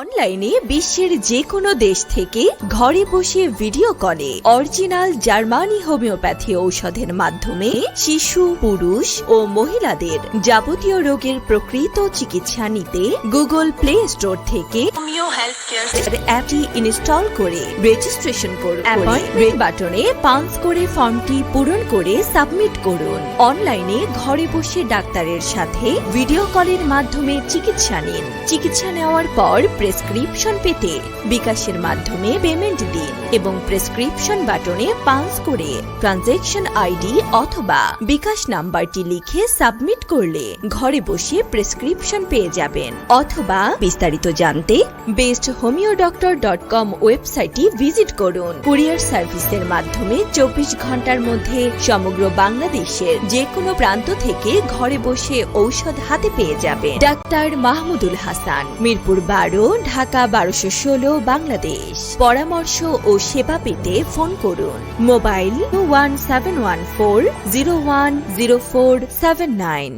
অনলাইনে বিশ্বের যে কোনো দেশ থেকে ঘরে বসে ভিডিও কলে অরিজিনাল জার্মানি হোমিওপ্যাথি ঔষধের মাধ্যমে শিশু পুরুষ ও মহিলাদের যাবতীয় রোগের প্রকৃত চিকিৎসা নিতে গুগল প্লে স্টোর থেকে অ্যাপটি ইনস্টল করে রেজিস্ট্রেশন করুন। বাটনে পাঞ্চ করে ফর্মটি পূরণ করে সাবমিট করুন। অনলাইনে ঘরে বসে ডাক্তারের সাথে ভিডিও কলের মাধ্যমে চিকিৎসা নিন। চিকিৎসা নেওয়ার পর প্রেসক্রিপশন পেতে বিকাশের মাধ্যমে পেমেন্ট দিন এবং প্রেসক্রিপশন বাটনে পাঞ্চ করে ট্রানজ্যাকশন আইডি অথবা বিকাশ নাম্বারটি লিখে সাবমিট করলে ঘরে বসে প্রেসক্রিপশন পেয়ে যাবেন। অথবা বিস্তারিত জানতে best homeo doctor dot com ওয়েবসাইটটি ভিজিট করুন। কুরিয়ার সার্ভিসের মাধ্যমে চব্বিশ ঘণ্টার মধ্যে সমগ্র বাংলাদেশের যে কোনো প্রান্ত থেকে ঘরে বসে ঔষধ হাতে পেয়ে যাবেন। ডাক্তার মাহমুদুল হাসান, মিরপুর বারো ঢাকা বারোশো ষোলো বাংলাদেশ। পরামর্শ ও সেবা পেতে ফোন করুন। Mobile one seven one four zero one zero four seven nine.